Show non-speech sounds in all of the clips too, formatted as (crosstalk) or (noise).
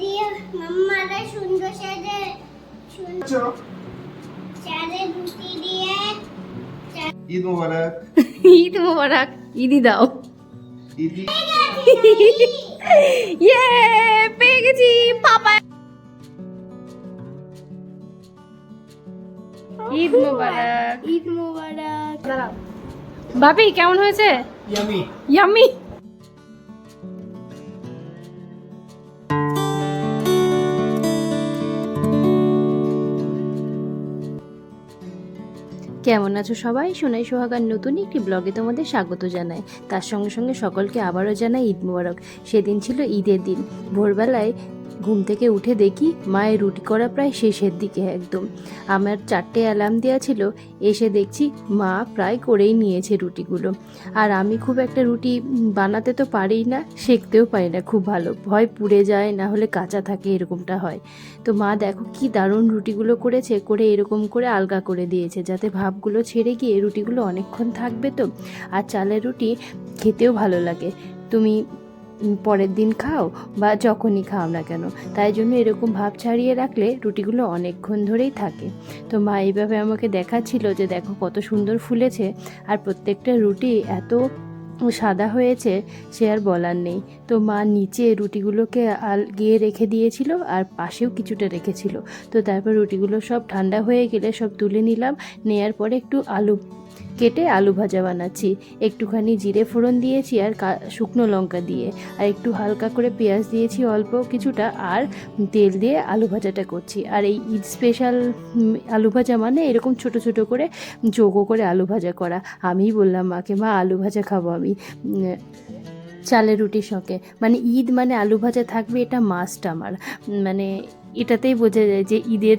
দিয়ে মাম্মারা সুন্দর সেজে সুন্দর চারে রুটি দিয়ে। ঈদ মোবারক। ঈদ মোবারক ঈদি দাও। ঈদি ইয়ে পেয়ে গেছি পাপা। ঈদ মোবারক। ঈদ মোবারক। বাপি কেমন হয়েছে? ইয়ামি ইয়াম্মি কেমন আছো সবাই? সোনাই সোহাগার নতুন একটি ব্লগে তোমাদের স্বাগত জানাই। তার সঙ্গে সঙ্গে সকলকে আবারও জানাই ঈদ মোবারক। সেদিন ছিল ঈদের দিন। ভোরবেলায় ঘুম থেকে উঠে দেখি মায়ের রুটি করা প্রায় শেষের দিকে একদম। আমার চারটে অ্যালার্ম দেওয়া ছিল, এসে দেখছি মা প্রায় করেই নিয়েছে রুটিগুলো। আর আমি খুব একটা রুটি বানাতে তো পারিই না শেখতেও পারি না খুব ভালো। ভয় পুড়ে যায়, না হলে কাঁচা থাকে, এরকমটা হয়। তো মা দেখো কি দারুণ রুটিগুলো করেছে, করে এরকম করে আলগা করে দিয়েছে, যাতে ভাবগুলো ছেড়ে গিয়ে রুটিগুলো অনেকক্ষণ থাকবে তো। আর চালের রুটি খেতেও ভালো লাগে। তুমি পরের দিন খাও বা যখনই খাও না কেন। তাই জন্য এরকম ভাব ছাড়িয়ে রাখলে রুটিগুলো অনেকক্ষণ ধরেই থাকে। তো মা এইভাবে আমাকে দেখাচ্ছিল যে দেখো কত সুন্দর ফুলেছে আর প্রত্যেকটা রুটি এত সাদা হয়েছে সে আর বলার নেই। তো মা নিচে রুটিগুলোকে আল, গিয়ে রেখে দিয়েছিল আর পাশেও কিছুটা রেখেছিল। তো তারপর রুটিগুলো সব ঠান্ডা হয়ে গেলে সব তুলে নিলাম। নেয়ার পরে একটু আলু কেটে আলু ভাজা বানাচ্ছি। একটুখানি জিরে ফোড়ন দিয়েছি আর শুকনো লঙ্কা দিয়ে। আর একটু হালকা করে পেঁয়াজ দিয়েছি অল্প কিছুটা আর তেল দিয়ে আলু ভাজাটা করছি। আর এই ঈদ স্পেশাল আলু ভাজা মানে এরকম ছোট ছোট করে চৌকো করে আলু ভাজা করা। আমিই বললাম, মাকে, মা, আলু ভাজা খাব আমি। চালের রুটির সঙ্গে মানে ঈদ মানে আলু ভাজা থাকবে এটা মাস্ট আমার। মানে এটাতেই বোঝা যায় যে ঈদের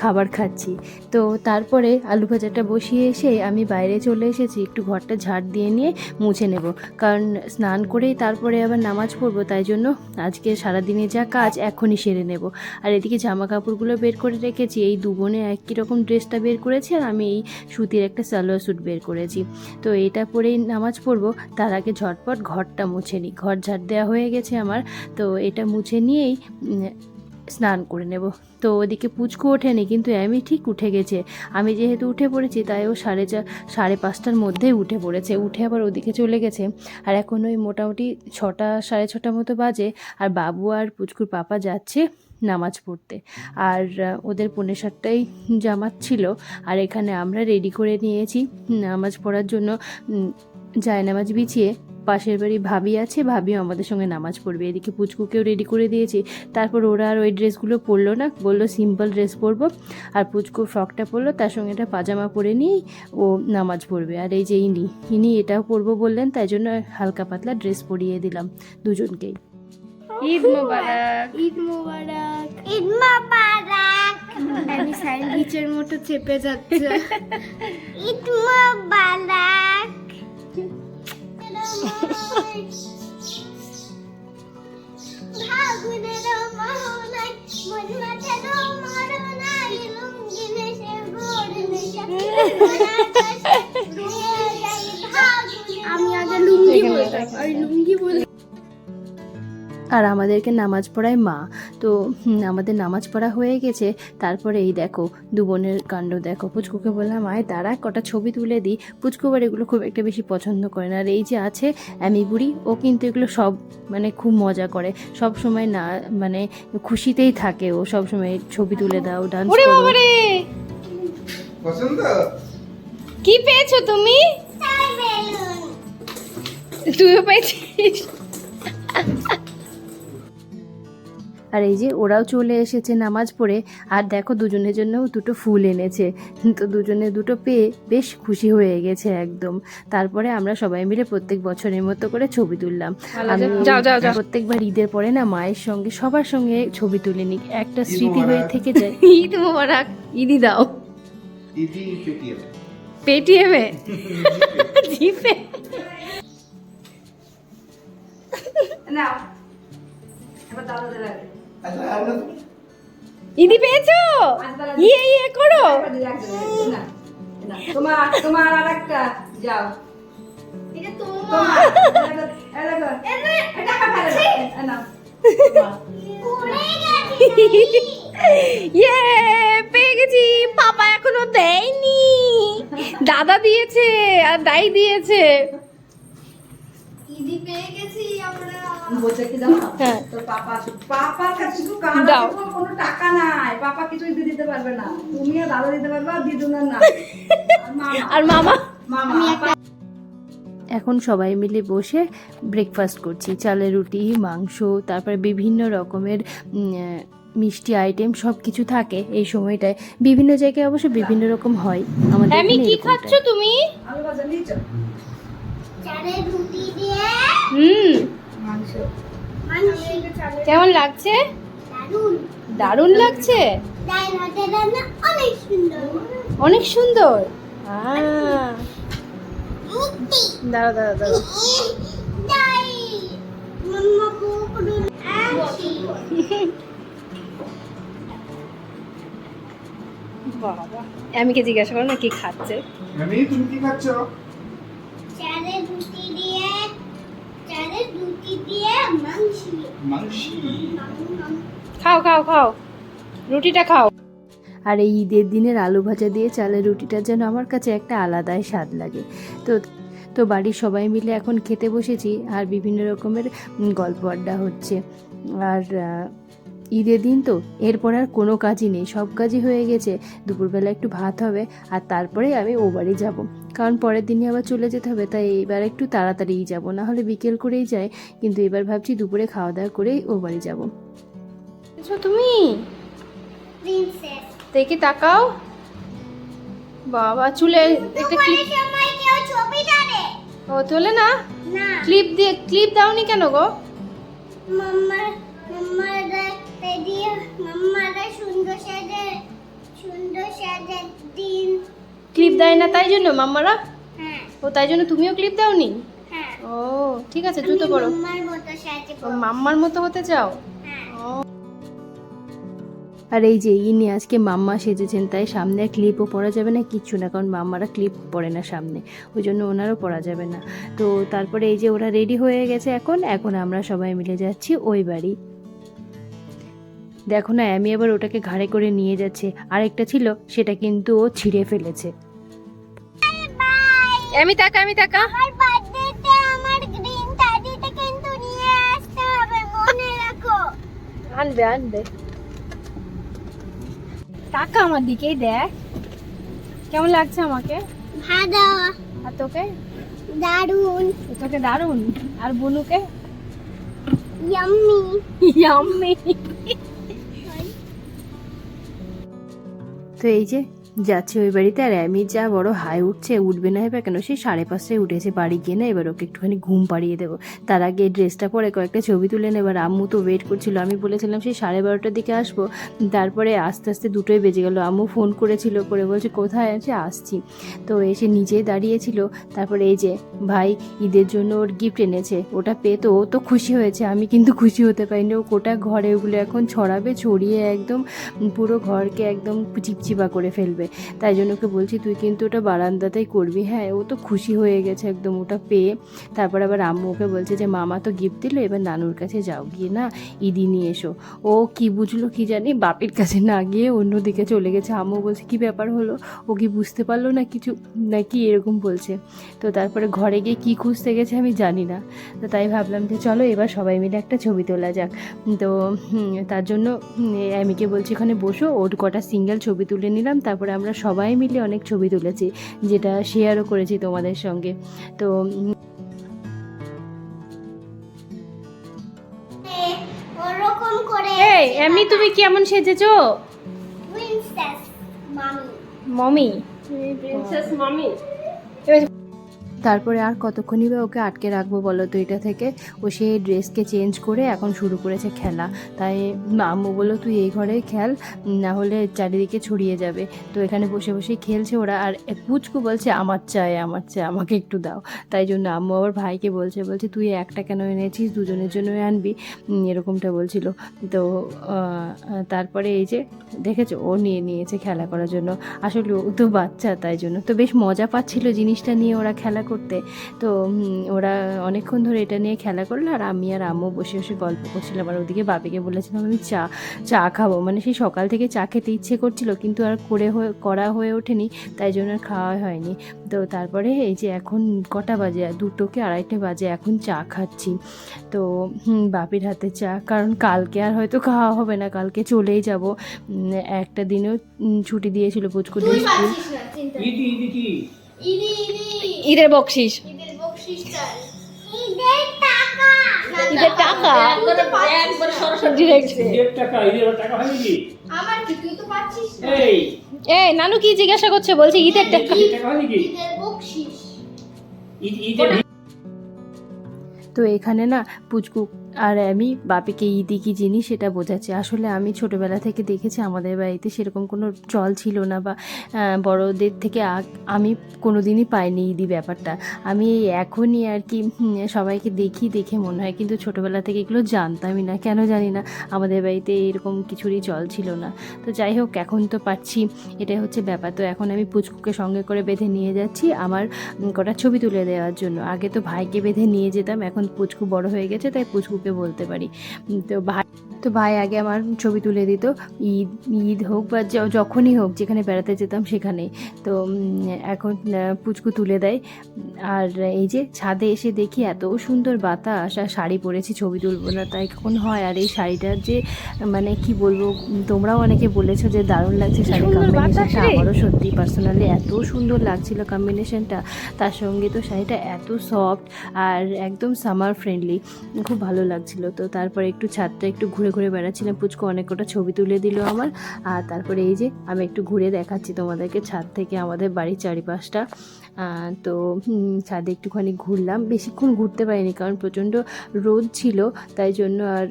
খাবার খাচ্ছি। তো তারপরে আলু ভাজাটা বসিয়ে এসে আমি বাইরে চলে এসেছি, একটু ঘরটা ঝাড় দিয়ে নিয়ে মুছে নেব। কারণ স্নান করেই তারপরে আবার নামাজ পড়ব, তাই জন্য আজকে সারাদিনে যা কাজ এখনই সেরে নেব। আর এদিকে জামা কাপড়গুলো বের করে রেখেছি, এই দু বোনে একই রকম ড্রেসটা বের করেছি আর আমি এই সুতির একটা সালোয়ার স্যুট বের করেছি। তো এটা পরেই নামাজ পড়ব, তার আগে ঝটপট ঘরটা মুছে নিই। ঘর ঝাড় দেওয়া হয়ে গেছে আমার, তো এটা মুছে নিয়েই স্নান করে নেব। তো ওদিকে পুচকু ওঠেনি, কিন্তু আমি ঠিক উঠে গেছে। আমি যেহেতু উঠে পড়েছি, তাই ও সাড়ে চা, সাড়ে পাঁচটার মধ্যেই উঠে পড়েছে। উঠে আবার ওদিকে চলে গেছে। আর এখন ওই মোটামুটি ছটা, সাড়ে ছটা মতো বাজে, আর বাবু আর পুচকুর পাপা যাচ্ছে নামাজ পড়তে। আর ওদের পনেরো সাতটাই জামাত ছিল। আর এখানে আমরা রেডি করে নিয়েছি নামাজ পড়ার জন্য জায়নামাজ বিছিয়ে। পাশের বাড়ি ভাবি আছে ভাবিও আমাদের সঙ্গে নামাজ পড়বে। এদিকে পুচকুকেও রেডি করে দিয়েছি। তারপর ওরা আর ওই ড্রেসগুলো পরলো না বলল সিম্পল ড্রেস পরবো। আর পুচকু ফ্রকটা পরলো তার সঙ্গে একটা পাজামা পরে নিয়েই ও নামাজ পড়বে। আর এই যে ইনি ইনি এটাও পরবো বললেন তাই জন্য হালকা পাতলা ড্রেস পরিয়ে দিলাম দুজনকেই। ঈদ মোবারক। ঈদ মোবারক। ঈদ মোবারক। আমি স্যান্ডউইচের মতো চেপে যাচ্ছে। (laughs) ঈদ মোবারক। আর আমাদেরকে নামাজ পড়ায় মা। তো আমাদের নামাজ পড়া হয়ে গেছে। তারপরে এই দেখো দু বোনের কাণ্ড দেখো। পুচকুকে বললাম আয় তারা কটা ছবি তুলে দিই। পুচকু আবার এগুলো খুব একটা বেশি পছন্দ করে না। আর এই যে আছে অ্যামি বুড়ি ও কিন্তু এগুলো সব মানে খুব মজা করে। সব সময় না মানে খুশিতেই থাকে ও। সব সময় ছবি তুলে দাও ডান্স করো। পছন্দ? কি পেয়েছ তুমি? বেলুন তুইও পেয়েছিস? আর এই যে ওরাও চলে এসেছে নামাজ পড়ে। আর দেখো দুজনের জন্য দুটো ফুল এনেছে। তো দুজনে দুটো পেয়ে বেশ খুশি হয়ে গেছে একদম। তারপরে আমরা সবাই মিলে প্রত্যেক বছরের মতো করে ছবি তুললাম। আমি যাও, যাও, যাও। প্রত্যেকবার ঈদের পরে না মায়ের সঙ্গে সবার সঙ্গে ছবি তুলে নিই একটা স্মৃতি হয়ে। থেকে যায়। (laughs) ঈদ মোবারক। ঈদি দাও। পেটিএম। (laughs) জিপে? নাও। এবার দাদাদের ঈদি পেয়েছ? ইয়ে ইয়ে করো। তোমার তোমার যাও। এটা তোমার টাকা ফেলে ইয়ে পেয়ে গেছি। পাপা এখনও দেয়নি। দাদা দিয়েছে আর দাই দিয়েছে। হ্যাঁ। পাপা পাপার কাছে শুধু দাও। কোনো টাকা নাই। পাপা কিছুই দিতে পারবে না। তুমি আর দাদা দিতে পারবে আর দিদুনের না। আর মামা। এখন সবাই মিলে বসে ব্রেকফাস্ট করছি। চালের রুটি মাংস তারপরে বিভিন্ন রকমের মিষ্টি আইটেম সব কিছু থাকে এই সময়টায়। বিভিন্ন জায়গায় অবশ্য বিভিন্ন রকম হয়। আমাদের আমি কি খাচ্ছ তুমি? আলু ভাজা নিয়েছো চালের রুটি দিয়ে হুম। কেমন লাগছে? দারুণ দারুণ লাগছে? অনেক সুন্দর। মাম্মা কুকুর আছি বাবা। আমিকে জিজ্ঞাসা করো না কি খাচ্ছে? আমি তুমি কি খাচ্ছ চালের রুটি দিয়ে চালের রুটি দিয়ে মাংস মাংসি খাও খাও খাও। রুটিটা খাও। আর এই ঈদের দিনের আলু ভাজা দিয়ে চালের রুটিটা যেন আমার কাছে একটা আলাদাই স্বাদ লাগে। তো তো বাড়ির সবাই মিলে এখন খেতে বসেছি, আর বিভিন্ন রকমের গল্প আড্ডা হচ্ছে। আর ঈদের দিন তো এরপর আর কোনো কাজই নেই সব কাজই হয়ে গেছে। দুপুরবেলা একটু ভাত হবে আর তারপরে আমি ও বাড়ি যাব। কারণ পরের দিনই আবার চলে যেতে হবে তাই এবার একটু তাড়াতাড়িই যাব না হলে বিকেল করেই যাই কিন্তু এবার ভাবছি দুপুরে খাওয়া দাওয়া করেই ও বাড়ি যাব। তুমি? প্রিন্সেস দেখি তাকাও। বাবা চুলে একটা ক্লিপ ও তোলে না? না। ক্লিপ দিয়ে ক্লিপ দাওনি কেন গো? মাম্মারা দিয়ে মাম্মারা সুন্দর সাজে সুন্দর সাজে দিন। ক্লিপ দেয় না তাই জন্য মাম্মারা হ্যাঁ। ও তাই জন্য তুমিও ক্লিপ দাওনি? হ্যাঁ। ও ঠিক আছে জুতো পরো মাম্মার মতো সাজে মাম্মার মতো হতে চাও? হ্যাঁ। আর এই যে ইনি আজকে মাম্মা সেজেছেন তাই সামনে ক্লিপও পরা যাবে না কিচ্ছু না কারণ মাম্মারা ক্লিপ পরে না সামনে। ওই জন্য ওনারও পরা যাবে না। তো তারপরে এই যে ওরা রেডি হয়ে গেছে এখন এখন আমরা সবাই মিলে যাচ্ছি ওই বাড়ি। দেখো না আমি আবার ওটাকে ঘাড়ে করে নিয়ে যাচ্ছে। আরেকটা ছিল সেটা কিন্তু ও ছিঁড়ে ফেলেছে। আমি তাকা আমি তাকা আমার বার্থডেতে আমার গ্রিন টাডিটা কিন্তু নিয়ে আসতে হবে মনে রাখো। আনবে আনবে। টাকা আমার দিকেই দেখ। কেমন লাগছে আমাকে? ভালো। আর তোকে? দারুণ তোকে দারুণ। আর বনুকে? ইয়াম্মি ইয়াম্মি (laughs) তো এই যে যাচ্ছে ওই বাড়িতে, আর আমি যা বড় হাই উঠছে, উঠবে না হবে কেন? সে সাড়ে পাঁচটায় উঠেছে বাড়ি গিয়ে না, এবার ওকে একটুখানি ঘুম পাড়িয়ে দেবো। তার আগে ড্রেসটা পরে কয়েকটা ছবি তুলে নেবার আম্মু তো ওয়েট করছিল। আমি বলেছিলাম সেই সাড়ে বারোটার দিকে আসব। তারপরে আস্তে আস্তে দুটোই বেজে গেল। আম্মু ফোন করেছিল, করে বলছে, কোথায় আছে? আসছি। তো এসে নিজেই দাঁড়িয়েছিল। তারপরে এই যে, ভাই, ঈদের জন্য ওর গিফট এনেছে। ওটা পেয়ে তো, ও তো খুশি হয়েছে। আমি কিন্তু খুশি হতে পারিনি। ও কোটা ঘরে ওগুলো এখন ছড়াবে, ছড়িয়ে একদম পুরো ঘরকে একদম চিপচিপা করে ফেলবে। তাই জন্য ওকে বলছি, তুই কিন্তু ওটা বারান্দাতেই করবি। হ্যাঁ ও তো খুশি হয়ে গেছে একদম, ওটা পেয়ে। তারপর আবার আম্মু ওকে বলছে যে, মামা তো গিফট দিল, এবার নানুর কাছে যাও গিয়ে না, ইদি নিয়ে এসো। ও কি বুঝলো কি জানি, বাপের কাছে না গিয়ে অন্যদিকে চলে গেছে। আম্মু বলছে, কি ব্যাপার হলো? ও কি বুঝতে পারল না কিছু নাকি এরকম বলছে? তো তারপরে ঘরে গিয়ে কি খুঁজতে গেছে আমি জানি না। তো তাই ভাবলাম যে, চলো এবার সবাই মিলে একটা ছবি তোলা যাক। তো তার জন্য অ্যামিকে বলছি, ওখানে বসো, ওর কটা সিঙ্গেল ছবি তুলে নিলাম, তারপরে আমরা সবাই মিলে অনেক ছবি তুলেছি যেটা শেয়ারও করেছি তোমাদের সঙ্গে। তো উম, এ, ওরকম করে এই এমনি তুমি কেমন সেজেছো? মমি প্রিন্সেস মামি তারপরে আর কতক্ষণই বা ওকে আটকে রাখব বলো তো এটা থেকে? ও সেই ড্রেসকে চেঞ্জ করে এখন শুরু করেছে খেলা। তাই আম্মু বলল, তুই এই ঘরে খেল, না হলে চারিদিকে ছড়িয়ে যাবে। তো এখানে বসে বসেই খেলছে ওরা আর পুচকু বলছে, আমার চাই আমার চাই, আমাকে একটু দাও। তাই জন্য আম্মু আবার ভাইকে বলছে বলছে, তুই একটা কেন এনেছিস? দুজনের জন্যই আনবি। এরকমটা বলছিল। তো তারপরে এই যে, দেখেছ, ও নিয়ে নিয়েছে খেলা করার জন্য। আসলে ও তো বাচ্চা, তাই জন্য। তো বেশ মজা পাচ্ছিল জিনিসটা নিয়ে ওরা খেলা করতে। তো ওরা অনেকক্ষণ ধরে এটা নিয়ে খেলা করল আর আমি আর আম্মু বসে বসে গল্প করছিলাম। আর ওদিকে বাপিকে বলেছিলাম আমি চা চা খাব। মানে সেই সকাল থেকে চা খেতে ইচ্ছে করছিল কিন্তু আর করে হয়ে করা হয়ে ওঠেনি তাই জন্য আর খাওয়া হয়নি। তো তারপরে এই যে এখন কটা বাজে? দুটোকে আড়াইটে বাজে এখন চা খাচ্ছি। তো বাপির হাতে চা কারণ কালকে আর হয়তো খাওয়া হবে না কালকে চলেই যাব। একটা দিনও ছুটি দিয়েছিল পুচকুর তুই স্কুল। ঈদের বকশিস ঈদের টাকা। হয় এই। এ নানু কি জিজ্ঞাসা করছে? বলছে ঈদের টাকা। হয় তো এখানে না পুচকু আর আমি বাপিকে ঈদি কি জিনিস সেটা বোঝাচ্ছি। আসলে আমি ছোটোবেলা থেকে দেখেছি আমাদের বাড়িতে সেরকম কোনো চল ছিল না বা বড়দের থেকে আমি কোনো দিনই পাইনি ঈদি ব্যাপারটা। আমি এই এখনই আর কি সবাইকে দেখি, দেখে মনে হয়। কিন্তু ছোটোবেলা থেকে এগুলো জানতামই না। কেন জানি না, আমাদের বাড়িতে এরকম কিছুরই চল ছিল না। তো যাই হোক, এখন তো পাচ্ছি এটাই হচ্ছে ব্যাপার। তো এখন আমি পুচকুকে সঙ্গে করে বেঁধে নিয়ে যাচ্ছি আমার কটা ছবি তুলে দেওয়ার জন্য। আগে তো ভাইকে বেঁধে নিয়ে যেতাম। এখন পুচকু বড় হয়ে গেছে, তাই পুচকুকে বলতে পারি। তো ভাই তো ভাই আগে আমার ছবি তুলে দিত। ঈদ ঈদ হোক বা যখনই হোক যেখানে বেড়াতে যেতাম সেখানেই। তো এখন পুচকু তুলে দেয়। আর এই যে ছাদে এসে দেখি এত সুন্দর বাতাস আর শাড়ি পরেছি ছবি তুলবো না তাই কখন হয়। আর এই শাড়িটার যে মানে কি বলব তোমরাও অনেকে বলেছ যে দারুণ লাগছে শাড়ি কম্বিনেশনটা আমারও সত্যি পার্সোনালি এত সুন্দর লাগছিল কম্বিনেশনটা তার সঙ্গে তো শাড়িটা এত সফট আর একদম সামার ফ্রেন্ডলি খুব ভালো লাগছিল। তো তারপরে একটু ছাদটা একটু ঘুরে ঘুরে বেড়াচ্ছিলাম। পুচকু অনেক কটা ছবি তুলে দিল আমার। আর তারপরে এই যে আমি একটু ঘুরে দেখাচ্ছি তোমাদেরকে ছাদ থেকে আমাদের বাড়ির চারিপাশটা। তো ছাদে একটুখানি ঘুরলাম। বেশিক্ষণ ঘুরতে পারিনি কারণ প্রচণ্ড রোদ ছিল, তাই জন্য আর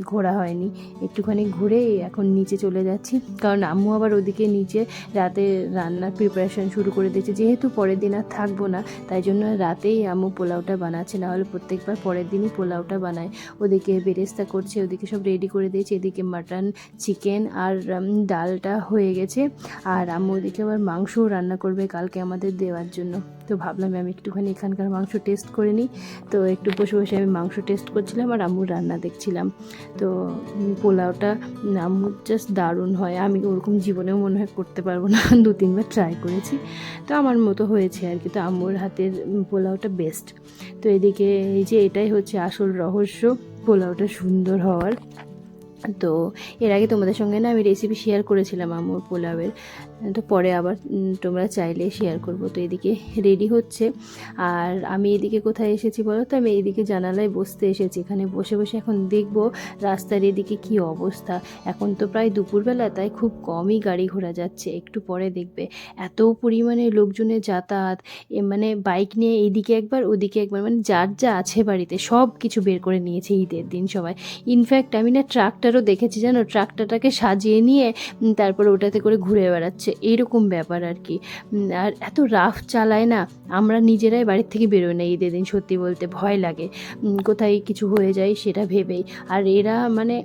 ঘোরা হয়নি। একটুখানি ঘুরে এখন নিচে চলে যাচ্ছি। কারণ আম্মু আবার ওদিকে নিচে রাতে রান্নার প্রিপারেশন শুরু করে দিয়েছে। যেহেতু পরের দিন আর থাকব না, তাই জন্য রাতেই আম্মু পোলাওটা বানাচ্ছে। না হলে প্রত্যেকবার পরের দিনই পোলাওটা বানায়। ওদিকে বেরেস্তা করছে, ওদিকে সব রেডি করে দিয়েছে। এদিকে মাটন চিকেন আর ডালটা হয়ে গেছে। আর আম্মু ওদিকে আবার মাংসও রান্না করবে। কালকে আমাদের দেওয়ার জন্য। তো ভাবলাম আমি একটুখানি এখানকার মাংস টেস্ট করে নিই। তো একটু বসে বসে আমি মাংস টেস্ট করছিলাম আর আম্মুর রান্না দেখছিলাম। তো পোলাওটা আম্মুর জাস্ট দারুণ হয়। আমি ওরকম জীবনেও মনে হয় করতে পারব না। (laughs) দু তিনবার ট্রাই করেছি। তো আমার মতো হয়েছে আর কি। তো আম্মুর হাতের পোলাওটা বেস্ট তো এদিকে এই যে এটাই হচ্ছে আসল রহস্য। পোলাওটা সুন্দর হওয়ার। তো এর আগে তোমাদের সঙ্গে না আমি রেসিপি শেয়ার করেছিলাম আম্মুর পোলাওয়ের। তো পরে আবার তোমরা চাইলে শেয়ার করব। তো এদিকে রেডি হচ্ছে। আর আমি এদিকে কোথায় এসেছি বলো তো? আমি এদিকে জানালায় বসতে এসেছি। এখানে বসে বসে এখন দেখব রাস্তার এদিকে কি অবস্থা। এখন তো প্রায় দুপুরবেলা, তাই খুব কমই গাড়ি ঘোড়া যাচ্ছে। একটু পরে দেখবে। এত পরিমাণে লোকজনের যাতায়াত মানে বাইক নিয়ে এইদিকে একবার, ওদিকে একবার মানে যার যা আছে বাড়িতে, সব কিছু বের করে নিয়েছে ঈদের দিন সবাই। ইনফ্যাক্ট আমি না ট্রাক্টারও দেখেছি, জানো? ট্রাক্টারটাকে সাজিয়ে নিয়ে তারপর ওটাতে করে ঘুরে বেড়াচ্ছে। এইরকম ব্যাপার আর কি। আর এত রাফ চালায় না, আমরা নিজেরাই বাড়ির থেকে বেরোই না ঈদের দিন, সত্যি বলতে ভয় লাগে। কোথায় কিছু হয়ে যায় সেটা ভেবেই। আর এরা মানে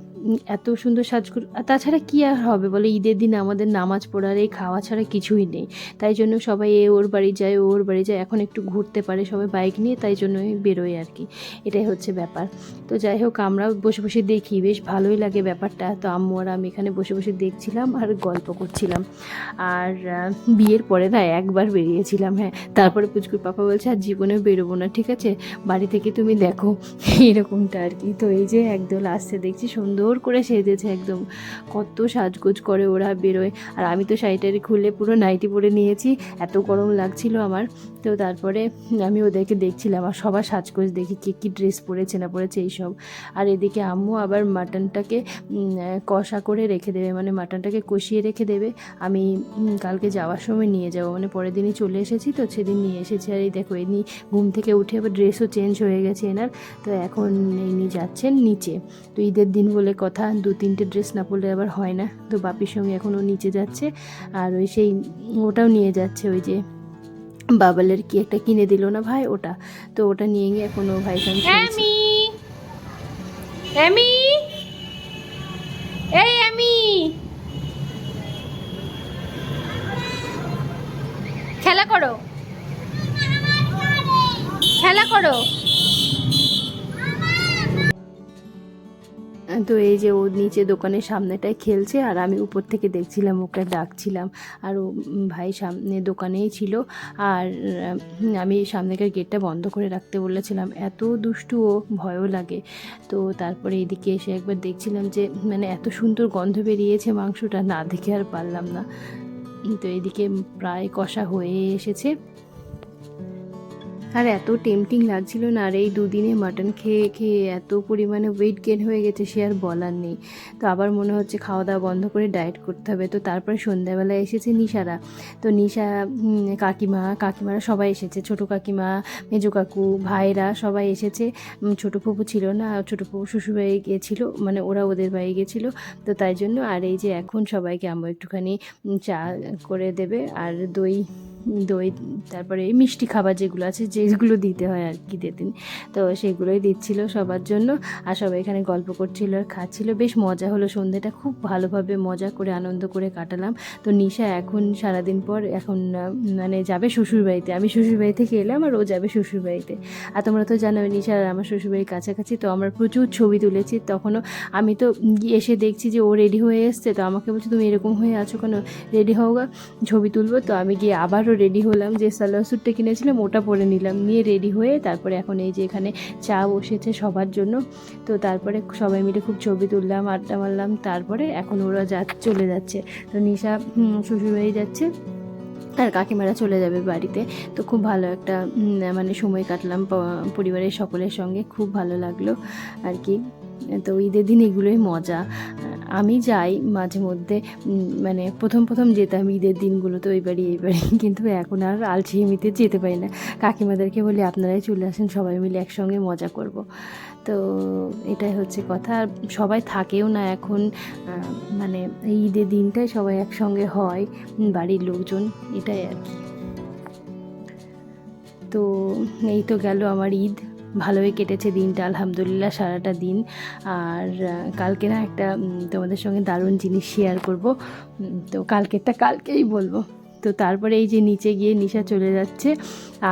এত সুন্দর সাজগুর আর তাছাড়া কি আর হবে বলে ঈদের দিন আমাদের নামাজ পড়ার এই খাওয়া ছাড়া কিছুই নেই। তাই জন্য সবাই এ ওর বাড়ি যায় ওর বাড়ি যায়, এখন একটু ঘুরতে পারে সবাই বাইক নিয়ে, তাই জন্যই বেরোয় আর কি। এটাই হচ্ছে ব্যাপার। তো যাই হোক, আমরাও বসে বসে দেখি, বেশ ভালোই লাগে ব্যাপারটা। তো আম্মু আর আমি এখানে বসে বসে দেখছিলাম আর গল্প করছিলাম। আর বিয়ের পরে না একবার বেরিয়েছিলাম হ্যাঁ। তারপরে পুচকুর পাপা বলছে, আর জীবনেও বেরোবো না, ঠিক আছে? বাড়ি থেকে তুমি দেখো। এরকমটা আর কি। তো এই যে একদল আসছে, দেখছি সুন্দর করে সেজেছে একদম। কত সাজগোজ করে ওরা বেরোয়। আর আমি তো শাড়িটারি খুলে পুরো নাইটি পরে নিয়েছি। এত গরম লাগছিল আমার। তো তারপরে আমি ওদেরকে দেখছিলাম আর সবার সাজগোজ দেখি কে কী ড্রেস পরেছে না পরেছে এইসব। আর এদিকে আম্মু আবার মাটনটাকে কষা করে রেখে দেবে মানে মাটনটাকে কষিয়ে রেখে দেবে। আমি কালকে যাওয়ার সময় নিয়ে যাব মানে পরের দিনই চলে এসেছি তো সেদিন নিয়ে এসেছি। আর এই দেখো এনি ঘুম থেকে উঠে আবার ড্রেসও চেঞ্জ হয়ে গেছে এনার। তো এখন ইনি যাচ্ছেন নিচে। তো ঈদের দিন বলে কথা, দু তিনটে ড্রেস না পরলে আবার হয় না। তো বাপির সঙ্গে এখন ও নিচে যাচ্ছে। আর ওই সেই ওটাও নিয়ে যাচ্ছে ওই যে বাবালের কি একটা কিনে দিল না ভাই ওটা? তো ওটা নিয়ে গিয়ে এখন ও ভাই আমি। এই, আমি। খেলা করো। খেলা করো। তো এই যে ও নিচে দোকানের সামনেটায় খেলছে আর আমি উপর থেকে দেখছিলাম, ওকে ডাকছিলাম। আর ও ভাই সামনে দোকানেই ছিল। আর আমি সামনেকার গেটটা বন্ধ করে রাখতে বলেছিলাম। এত দুষ্টু ও, ভয়ও লাগে। তো তারপরে এদিকে এসে একবার দেখছিলাম যে মানে এত সুন্দর গন্ধ বেরিয়েছে মাংসটা, না দেখে আর পারলাম না। তো এদিকে প্রায় কষা হয়ে এসেছে। আর এত টেম্পটিং লাগছিল না আর এই দুদিনে মাটন খেয়ে খেয়ে এত পরিমাণে ওয়েট গেন হয়ে গেছে সে আর বলার নেই। তো আবার মনে হচ্ছে খাওয়া দাওয়া বন্ধ করে ডায়েট করতে হবে। তো তারপরে সন্ধ্যাবেলায় এসেছে নিশারা। তো নিশা কাকিমা, কাকিমারা সবাই এসেছে। ছোটো কাকিমা, মেজো কাকু ভাইরা সবাই এসেছে। ছোটো ফুপু ছিল না, ছোটো ফুপু শ্বশুরবাড়ি গিয়েছিল মানে ওরা ওদের বাড়ি গেছিল তো তাই জন্য আর এই যে এখন সবাইকে আমার একটুখানি চা করে দেবে। আর দই দই, তারপরে এই মিষ্টি খাবার যেগুলো আছে, যেগুলো দিতে হয় আর কি দিন তো সেগুলোই দিচ্ছিল সবার জন্য। আর সবাই এখানে গল্প করছিল আর খাচ্ছিল। বেশ মজা হলো সন্ধ্যেটা। খুব ভালোভাবে মজা করে, আনন্দ করে কাটালাম। তো নিশা এখন সারাদিন পর এখন মানে যাবে শ্বশুরবাড়িতে। আমি শ্বশুরবাড়ি থেকে এলাম আর ও যাবে শ্বশুরবাড়িতে। আর তোমরা তো জানো, নিশা আর আমার শ্বশুরবাড়ির কাছাকাছি। তো আমরা প্রচুর ছবি তুলেছি। তখনও আমি তো এসে দেখছি যে ও রেডি হয়ে এসছে। তো আমাকে বলছে, তুমি এরকম হয়ে আছো কেন? রেডি হও গা, ছবি তুলবো। তো আমি গিয়ে আবারও রেডি হলাম, যে সালোয়ার স্যুটটা কিনেছিলাম ওটা পরে নিলাম। নিয়ে রেডি হয়ে তারপরে এখন এই যে এখানে চা বসেছে সবার জন্য। তো তারপরে সবাই মিলে খুব ছবি তুললাম, আড্ডা মারলাম, তারপরে এখন ওরা যা চলে যাচ্ছে। তো নিশা শ্বশুরবাড়ি যাচ্ছে, আর কাকিমারা চলে যাবে বাড়িতে। তো খুব ভালো একটা মানে সময় কাটলাম পরিবারের সকলের সঙ্গে, খুব ভালো লাগল আর কি। তো ঈদের দিন এগুলোই মজা। আমি যাই মাঝে মধ্যে মানে প্রথম প্রথম যেতাম, ঈদের দিনগুলো তো ওই বাড়ি এই বাড়ি কিন্তু এখন আর আলছিমিতে যেতে পারি না। কাকিমাদেরকে বলি, আপনারাই চলে আসেন, সবাই মিলে একসঙ্গে মজা করব। তো এটাই হচ্ছে কথা। আর সবাই থাকেও না এখন মানে এই ঈদের দিনটাই সবাই একসঙ্গে হয় বাড়ির লোকজন, এটাই আর কি। তো এই তো গেল আমার ঈদ। ভালোই কেটেছে দিনটা আলহামদুলিল্লাহ সারাটা দিন। আর কালকে না একটা তোমাদের সঙ্গে দারুণ জিনিস শেয়ার করব। তো কালকেরটা কালকেই বলব। তো তারপরে এই যে নিচে গিয়ে নিশা চলে যাচ্ছে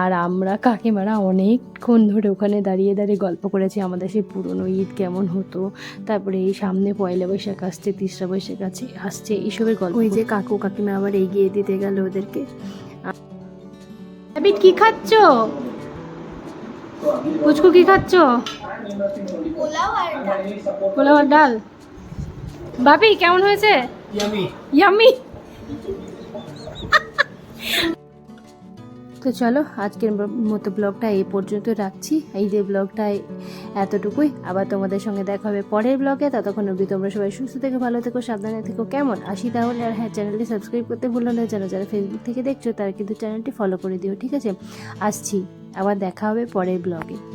আর আমরা কাকিমারা অনেকক্ষণ ধরে ওখানে দাঁড়িয়ে দাঁড়িয়ে গল্প করেছি আমাদের সেই পুরনো ঈদ কেমন হতো। তারপরে এই সামনে পয়লা বৈশাখ আসছে তিসরা বৈশাখ আছে আসছে এইসবের গল্প ওই যে কাকু কাকিমা আবার এগিয়ে দিতে গেল ওদেরকে। কি খাচ্ছ? পুচকু কি খাচ্ছ? পোলাও আর ডাল। পোলাও বাপি কেমন হয়েছে? ইয়ামি তো চলো আজকের মতো ব্লগটা এই পর্যন্ত রাখছি। এই যে ব্লগটা এতটুকুই। আবার তোমাদের সঙ্গে দেখা হবে পরের ব্লগে। ততক্ষণ অবধি তোমরা সবাই সুস্থ থেকে ভালো থেকো সাবধানে থেকো। কেমন? আসি তাহলে? আর হ্যাঁ চ্যানেলটি সাবস্ক্রাইব করতে ভুলো না। যেন যারা ফেসবুক থেকে দেখছ তারা কিন্তু চ্যানেলটি ফলো করে দিও ঠিক আছে? আসছি। আবার দেখা হবে পরের ব্লগে।